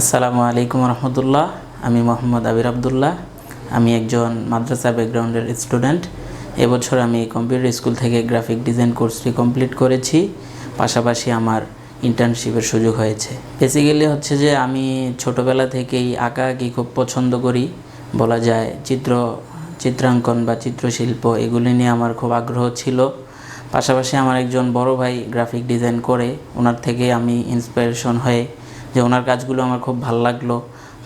আসসালামু আলাইকুম রহমতুল্লাহ। আমি মোহাম্মদ আবির আবদুল্লাহ। আমি একজন মাদ্রাসা ব্যাকগ্রাউন্ডের স্টুডেন্ট এবছর আমি কম্পিউটার স্কুল থেকে গ্রাফিক ডিজাইন কোর্সটি কমপ্লিট করেছি। পাশাপাশি আমার ইন্টার্নশিপের সুযোগ হয়েছে। বেসিক্যালি হচ্ছে যে আমি ছোটোবেলা থেকেই আঁকা আঁকি খুব পছন্দ করি। বলা যায় চিত্র, চিত্রাঙ্কন বা চিত্রশিল্প এগুলি নিয়ে আমার খুব আগ্রহ ছিল। পাশাপাশি আমার একজন বড় ভাই গ্রাফিক ডিজাইন করে। ওনার থেকে আমি ইন্সপিরেশন হয়ে যে ওনার কাজগুলো আমার খুব ভালো লাগল।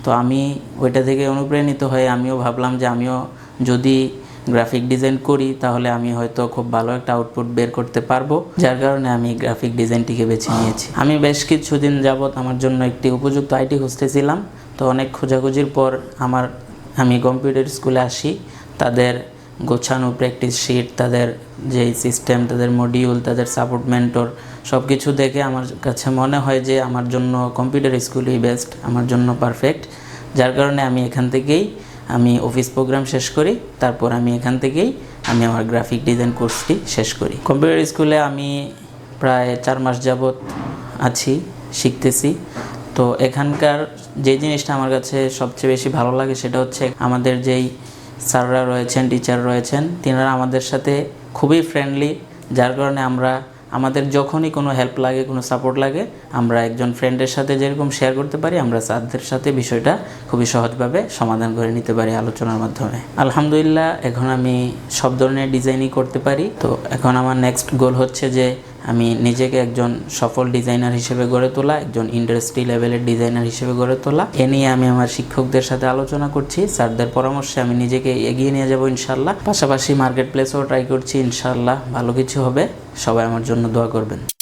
তো আমি ওইটা থেকে অনুপ্রাণিত হয়ে আমিও ভাবলাম যে আমিও যদি গ্রাফিক ডিজাইন করি, তাহলে আমি হয়তো খুব ভালো একটা আউটপুট বের করতে পারব। যার কারণে আমি গ্রাফিক ডিজাইনটিকে বেছে নিয়েছি। আমি বেশ কিছুদিন যাবৎ আমার জন্য একটি উপযুক্ত আইটি হোস্টে খুঁজতেছিলাম। তো অনেক খোঁজাখুঁজির পর আমার, আমি কম্পিউটার স্কুলে আসি। তাদের গোছানো প্র্যাকটিস শিট তাদের যেই সিস্টেম তাদের মডিউল তাদের সাপোর্ট মেন্টর সব কিছু দেখে আমার কাছে মনে হয় যে আমার জন্য কম্পিউটার স্কুলই বেস্ট আমার জন্য পারফেক্ট যার কারণে আমি এখান থেকেই আমি অফিস প্রোগ্রাম শেষ করি, তারপর আমি এখান থেকেই আমি আমার গ্রাফিক ডিজাইন কোর্সটি শেষ করি। কম্পিউটার স্কুলে আমি প্রায় চার মাস যাবৎ আছি, শিখতেছি। তো এখানকার যে জিনিসটা আমার কাছে সবচেয়ে বেশি ভালো লাগে সেটা হচ্ছে আমাদের যেই স্যাররা রয়েছেন টিচার রয়েছেন তিনারা আমাদের সাথে খুবই ফ্রেন্ডলি যার কারণে আমরা আমাদের যখনই কোনো হেল্প লাগে, কোনো সাপোর্ট লাগে, আমরা একজন ফ্রেন্ডের সাথে যেরকম শেয়ার করতে পারি, আমরা স্যারদের সাথে বিষয়টা খুবই সহজভাবে সমাধান করে নিতে পারি আলোচনার মাধ্যমে। আলহামদুলিল্লাহ, এখন আমি সব ধরনের ডিজাইনই করতে পারি। তো এখন আমার নেক্সট গোল হচ্ছে যে, আমি নিজেকে একজন সফল ডিজাইনার হিসেবে গড়ে তোলা, একজন ইন্ডাস্ট্রি লেভেলের ডিজাইনার হিসেবে গড়ে তোলা। এ নিয়ে আমি আমার শিক্ষকদের সাথে আলোচনা করছি, স্যারদের পরামর্শে আমি নিজেকে এগিয়ে নিয়ে যাব ইনশাল্লাহ পাশাপাশি মার্কেট প্লেসেও ট্রাই করছি ইনশাল্লাহ ভালো কিছু হবে। সবাই আমার জন্য দোয়া করবেন।